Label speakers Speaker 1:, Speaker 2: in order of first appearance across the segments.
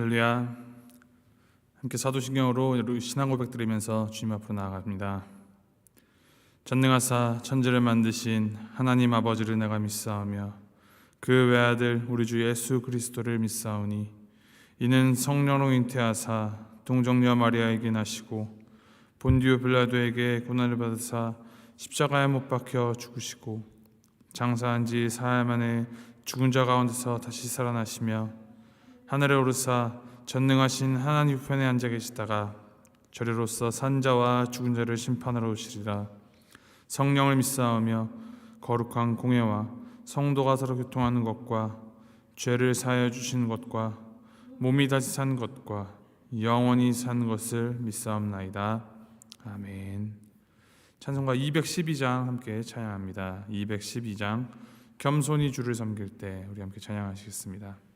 Speaker 1: 할렐루야. 함께 사도신경으로 신앙 고백 드리면서 주님 앞으로 나아갑니다. 전능하사 천지를 만드신 하나님 아버지를 내가 믿사오며 그 외아들 우리 주 예수 그리스도를 믿사오니 이는 성령으로 잉태하사 동정녀 마리아에게 나시고 본디오 빌라도에게 고난을 받으사 십자가에 못 박혀 죽으시고 장사한 지 사흘 만에 죽은 자 가운데서 다시 살아나시며 하늘에 오르사 전능하신 하나님 우편에 앉아 계시다가 저리로서 산자와 죽은 자를 심판하러 오시리라. 성령을 믿사오며 거룩한 공예와 성도가 서로 교통하는 것과 죄를 사하여 주시는 것과 몸이 다시 산 것과 영원히 산 것을 믿사옵나이다. 아멘. 찬송가 212장 함께 찬양합니다. 212장 겸손히 주를 섬길 때 우리 함께 찬양하시겠습니다.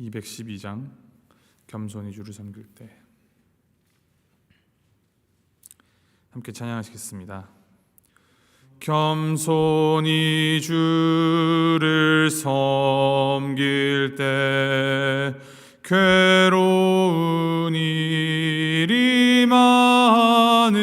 Speaker 1: 212장 겸손히 주를 섬길 때 함께 찬양하시겠습니다. 겸손히 주를 섬길 때 괴로운 일이 많으나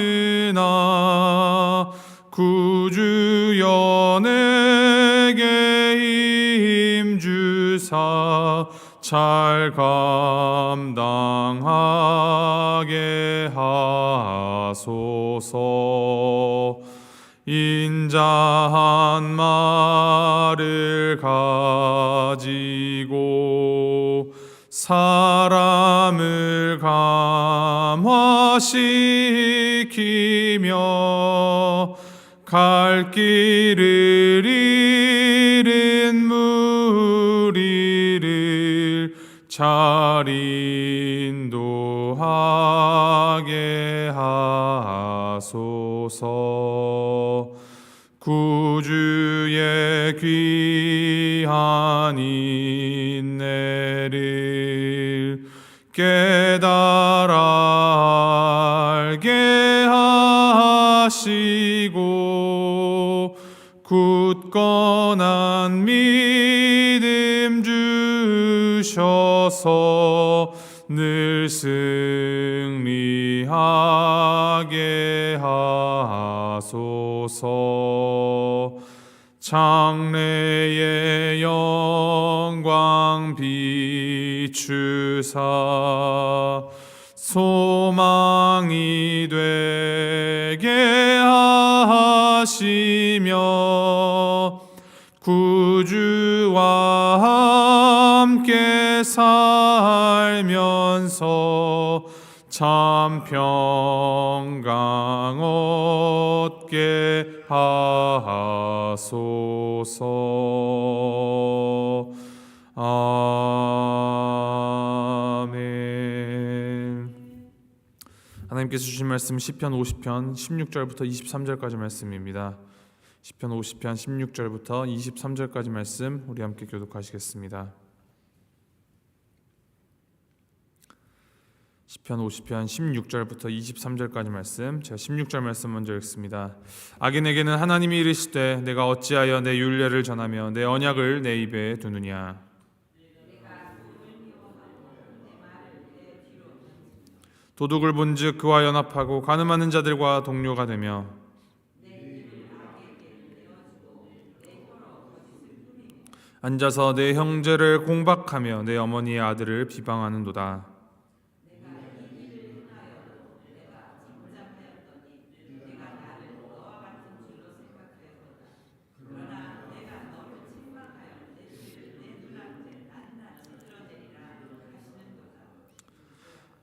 Speaker 1: 잘 감당하게 하소서. 인자한 말을 가지고 사람을 감화시키며 갈 길을 잘 인도하게 하소서. 구주의 귀한 인내를 깨달아 알게 하시고 굳건한 믿음 주 셔서 늘 승리하게 하소서. 장래의 영광 비추사 소망이 되게 하시며 구주와 함께 살면서 참 평강 얻게 하소서 아멘 하나님께서 주신 말씀 시편 50편 16절부터 23절까지 말씀입니다. 시편 50편 16절부터 23절까지 말씀 우리 함께 교독하시겠습니다. 시편 50편 16절부터 23절까지 말씀 제가 16절 말씀 먼저 읽습니다. 악인에게는 하나님이 이르시되 내가 어찌하여 내 율례를 전하며 내 언약을 내 입에 두느냐 도둑을 본즉 그와 연합하고 가늠하는 자들과 동료가 되며 앉아서 내 형제를 공박하며 내 어머니의 아들을 비방하는도다.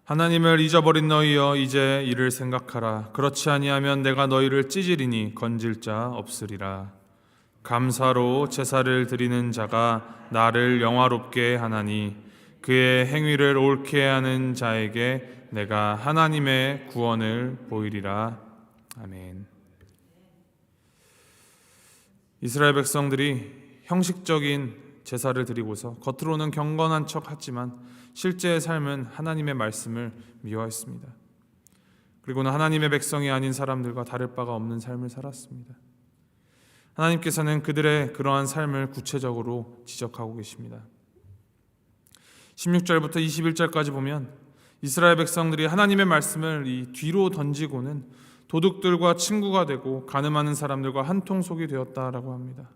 Speaker 1: 하나님을 잊어버린 너희여 이제 이를 생각하라. 그렇지 아니하면 내가 너희를 찢으리니 건질 자 없으리라. 감사로 제사를 드리는 자가 나를 영화롭게 하나니 그의 행위를 옳게 하는 자에게 내가 하나님의 구원을 보이리라. 아멘. 이스라엘 백성들이 형식적인 제사를 드리고서 겉으로는 경건한 척 하지만 실제의 삶은 하나님의 말씀을 미워했습니다. 그리고는 하나님의 백성이 아닌 사람들과 다를 바가 없는 삶을 살았습니다. 하나님께서는 그들의 그러한 삶을 구체적으로 지적하고 계십니다. 16절부터 21절까지 보면 이스라엘 백성들이 하나님의 말씀을 이 뒤로 던지고는 도둑들과 친구가 되고 가늠하는 사람들과 한통 속이 되었다라고 합니다.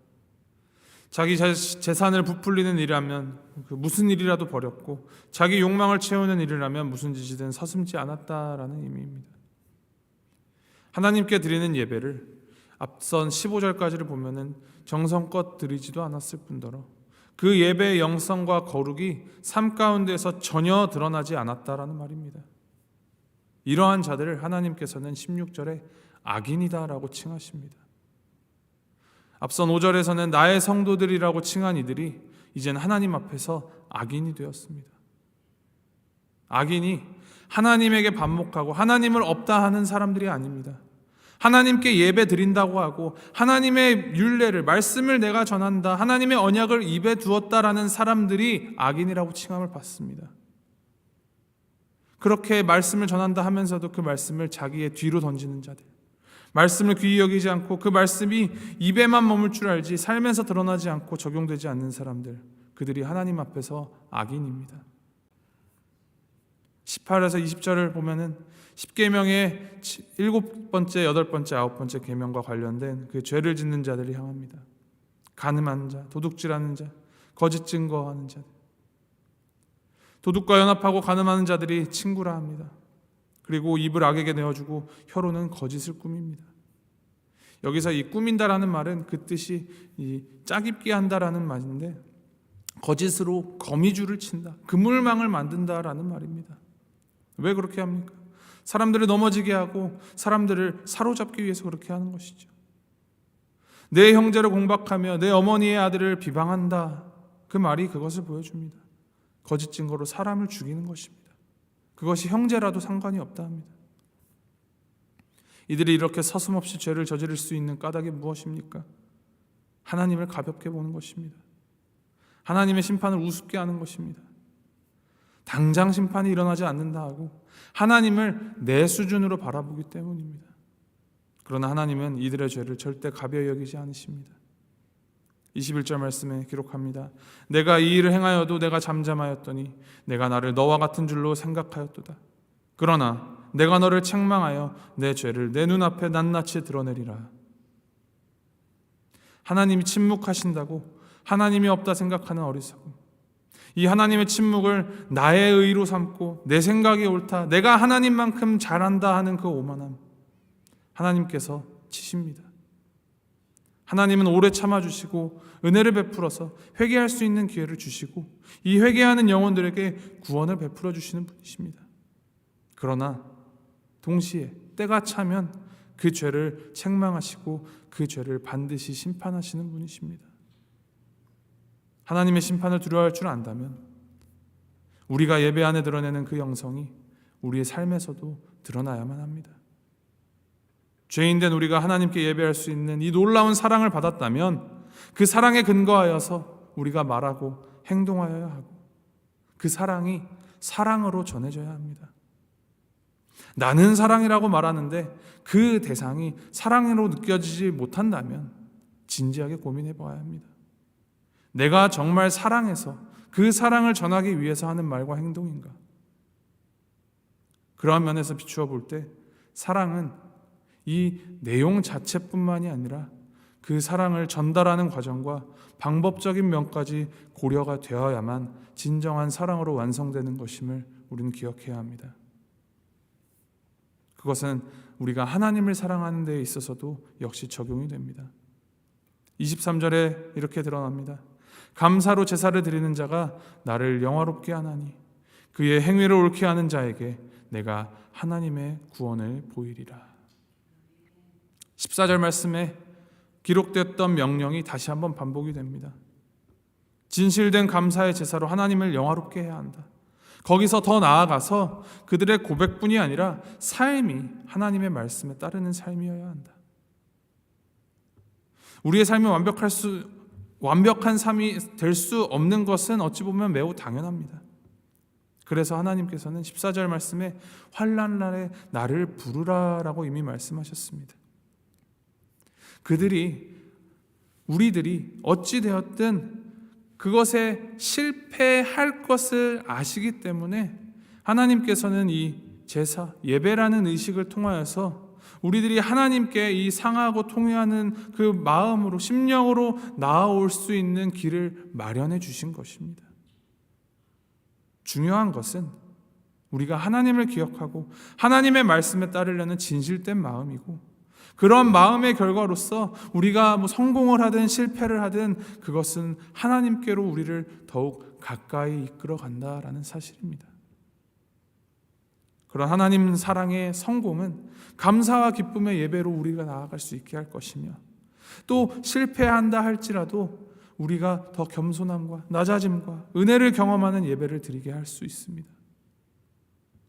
Speaker 1: 자기 자- 재산을 부풀리는 일이라면 그 무슨 일이라도 버렸고 자기 욕망을 채우는 일이라면 무슨 짓이든 서슴지 않았다라는 의미입니다. 하나님께 드리는 예배를 앞선 15절까지를 보면은 정성껏 드리지도 않았을 뿐더러 그 예배의 영성과 거룩이 삶 가운데서 전혀 드러나지 않았다라는 말입니다. 이러한 자들을 하나님께서는 16절에 악인이다라고 칭하십니다. 앞선 5절에서는 나의 성도들이라고 칭한 이들이 이젠 하나님 앞에서 악인이 되었습니다. 악인이 하나님에게 반목하고 하나님을 없다 하는 사람들이 아닙니다. 하나님께 예배 드린다고 하고 하나님의 율례를 말씀을 내가 전한다. 하나님의 언약을 입에 두었다라는 사람들이 악인이라고 칭함을 받습니다. 그렇게 말씀을 전한다 하면서도 그 말씀을 자기의 뒤로 던지는 자들. 말씀을 귀히 여기지 않고 그 말씀이 입에만 머물 줄 알지 삶에서 드러나지 않고 적용되지 않는 사람들. 그들이 하나님 앞에서 악인입니다. 18에서 20절을 보면은 10계명의 일곱 번째, 여덟 번째, 아홉 번째 계명과 관련된 그 죄를 짓는 자들을 향합니다. 가늠하는 자, 도둑질하는 자, 거짓 증거하는 자들. 도둑과 연합하고 가늠하는 자들이 친구라 합니다. 그리고 입을 악에게 내어주고 혀로는 거짓을 꾸밉니다. 여기서 이 꾸민다라는 말은 그 뜻이 이 짜깁기 한다라는 말인데 거짓으로 거미줄을 친다, 그물망을 만든다라는 말입니다. 왜 그렇게 합니까? 사람들을 넘어지게 하고 사람들을 사로잡기 위해서 그렇게 하는 것이죠. 내 형제를 공박하며 내 어머니의 아들을 비방한다. 그 말이 그것을 보여줍니다. 거짓 증거로 사람을 죽이는 것입니다. 그것이 형제라도 상관이 없다 합니다. 이들이 이렇게 서슴없이 죄를 저지를 수 있는 까닭이 무엇입니까? 하나님을 가볍게 보는 것입니다. 하나님의 심판을 우습게 하는 것입니다. 당장 심판이 일어나지 않는다 하고 하나님을 내 수준으로 바라보기 때문입니다. 그러나 하나님은 이들의 죄를 절대 가벼이 여기지 않으십니다. 21절 말씀에 기록합니다. 내가 이 일을 행하여도 내가 잠잠하였더니 내가 나를 너와 같은 줄로 생각하였도다. 그러나 내가 너를 책망하여 내 죄를 내 눈앞에 낱낱이 드러내리라. 하나님이 침묵하신다고 하나님이 없다 생각하는 어리석음. 이 하나님의 침묵을 나의 의로 삼고 내 생각이 옳다. 내가 하나님만큼 잘한다 하는 그 오만함. 하나님께서 치십니다. 하나님은 오래 참아주시고 은혜를 베풀어서 회개할 수 있는 기회를 주시고 이 회개하는 영혼들에게 구원을 베풀어 주시는 분이십니다. 그러나 동시에 때가 차면 그 죄를 책망하시고 그 죄를 반드시 심판하시는 분이십니다. 하나님의 심판을 두려워할 줄 안다면 우리가 예배 안에 드러내는 그 영성이 우리의 삶에서도 드러나야만 합니다. 죄인된 우리가 하나님께 예배할 수 있는 이 놀라운 사랑을 받았다면 그 사랑에 근거하여서 우리가 말하고 행동하여야 하고 그 사랑이 사랑으로 전해져야 합니다. 나는 사랑이라고 말하는데 그 대상이 사랑으로 느껴지지 못한다면 진지하게 고민해 봐야 합니다. 내가 정말 사랑해서 그 사랑을 전하기 위해서 하는 말과 행동인가? 그러한 면에서 비추어 볼 때 사랑은 이 내용 자체뿐만이 아니라 그 사랑을 전달하는 과정과 방법적인 면까지 고려가 되어야만 진정한 사랑으로 완성되는 것임을 우리는 기억해야 합니다. 그것은 우리가 하나님을 사랑하는 데 있어서도 역시 적용이 됩니다. 23절에 이렇게 드러납니다. 감사로 제사를 드리는 자가 나를 영화롭게 하나니 그의 행위를 옳게 하는 자에게 내가 하나님의 구원을 보이리라. 14절 말씀에 기록됐던 명령이 다시 한번 반복이 됩니다. 진실된 감사의 제사로 하나님을 영화롭게 해야 한다. 거기서 더 나아가서 그들의 고백뿐이 아니라 삶이 하나님의 말씀에 따르는 삶이어야 한다. 우리의 삶이 완벽할 수 완벽한 삶이 될 수 없는 것은 어찌 보면 매우 당연합니다. 그래서 하나님께서는 14절 말씀에 환난 날에 나를 부르라라고 이미 말씀하셨습니다. 그들이 우리들이 어찌 되었든 그것에 실패할 것을 아시기 때문에 하나님께서는 이 제사 예배라는 의식을 통하여서 우리들이 하나님께 이 상하고 통회하는 그 마음으로 심령으로 나아올 수 있는 길을 마련해 주신 것입니다. 중요한 것은 우리가 하나님을 기억하고 하나님의 말씀에 따르려는 진실된 마음이고 그런 마음의 결과로서 우리가 뭐 성공을 하든 실패를 하든 그것은 하나님께로 우리를 더욱 가까이 이끌어 간다라는 사실입니다. 그런 하나님 사랑의 성공은 감사와 기쁨의 예배로 우리가 나아갈 수 있게 할 것이며 또 실패한다 할지라도 우리가 더 겸손함과 낮아짐과 은혜를 경험하는 예배를 드리게 할 수 있습니다.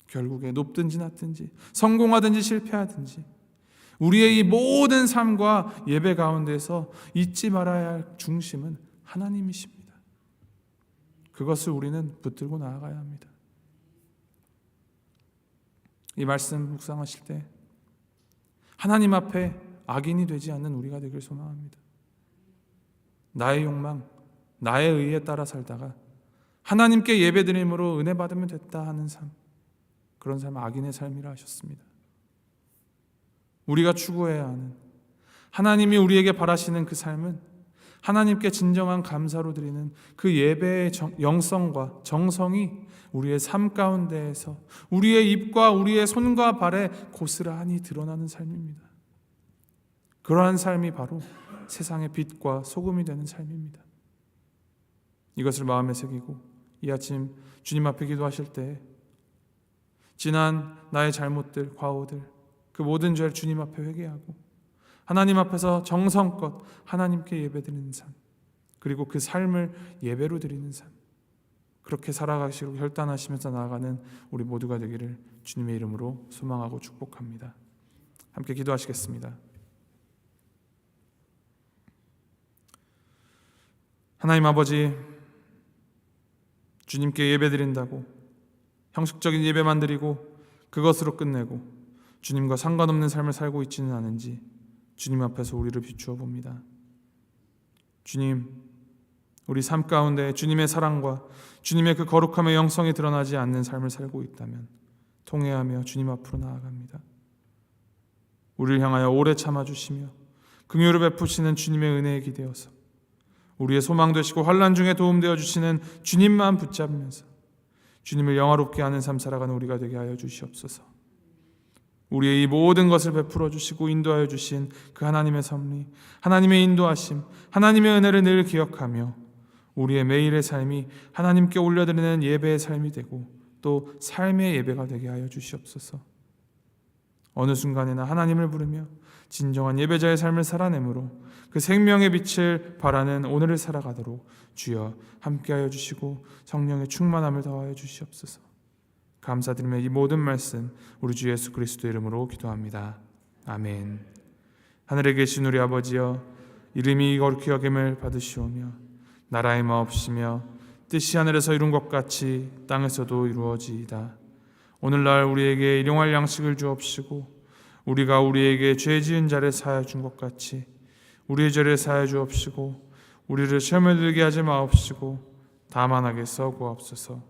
Speaker 1: 결국에 높든지 낮든지 성공하든지 실패하든지 우리의 이 모든 삶과 예배 가운데서 잊지 말아야 할 중심은 하나님이십니다. 그것을 우리는 붙들고 나아가야 합니다. 이 말씀 묵상하실 때 하나님 앞에 악인이 되지 않는 우리가 되길 소망합니다. 나의 욕망, 나의 의에 따라 살다가 하나님께 예배드림으로 은혜 받으면 됐다 하는 삶, 그런 삶 악인의 삶이라 하셨습니다. 우리가 추구해야 하는 하나님이 우리에게 바라시는 그 삶은 하나님께 진정한 감사로 드리는 그 예배의 정, 영성과 정성이 우리의 삶 가운데에서 우리의 입과 우리의 손과 발에 고스란히 드러나는 삶입니다. 그러한 삶이 바로 세상의 빛과 소금이 되는 삶입니다. 이것을 마음에 새기고 이 아침 주님 앞에 기도하실 때 지난 나의 잘못들, 과오들, 그 모든 죄를 주님 앞에 회개하고 하나님 앞에서 정성껏 하나님께 예배드리는 삶, 그리고 그 삶을 예배로 드리는 삶, 그렇게 살아가시고 결단하시면서 나아가는 우리 모두가 되기를 주님의 이름으로 소망하고 축복합니다. 함께 기도하시겠습니다. 하나님 아버지, 주님께 예배드린다고 형식적인 예배만 드리고 그것으로 끝내고 주님과 상관없는 삶을 살고 있지는 않은지 주님 앞에서 우리를 비추어 봅니다. 주님, 우리 삶 가운데 주님의 사랑과 주님의 그 거룩함의 영성이 드러나지 않는 삶을 살고 있다면 통회하며 주님 앞으로 나아갑니다. 우리를 향하여 오래 참아 주시며 긍휼을 베푸시는 주님의 은혜에 기대어서 우리의 소망 되시고 환난 중에 도움 되어 주시는 주님만 붙잡으면서 주님을 영화롭게 하는 삶 살아가는 우리가 되게 하여 주시옵소서. 우리의 이 모든 것을 베풀어 주시고 인도하여 주신 그 하나님의 섭리, 하나님의 인도하심, 하나님의 은혜를 늘 기억하며 우리의 매일의 삶이 하나님께 올려드리는 예배의 삶이 되고 또 삶의 예배가 되게 하여 주시옵소서. 어느 순간에나 하나님을 부르며 진정한 예배자의 삶을 살아내므로 그 생명의 빛을 바라는 오늘을 살아가도록 주여 함께하여 주시고 성령의 충만함을 더하여 주시옵소서. 감사드리며 이 모든 말씀 우리 주 예수 그리스도 이름으로 기도합니다. 아멘. 하늘에 계신 우리 아버지여 이름이 거룩히 여김을 받으시오며 나라의 마옵시며 뜻이 하늘에서 이룬 것 같이 땅에서도 이루어지이다. 오늘날 우리에게 일용할 양식을 주옵시고 우리가 우리에게 죄 지은 자를 사하여 준 것 같이 우리의 죄를 사하여 주옵시고 우리를 시험에 들게 하지 마옵시고 다만 하게 써구옵소서.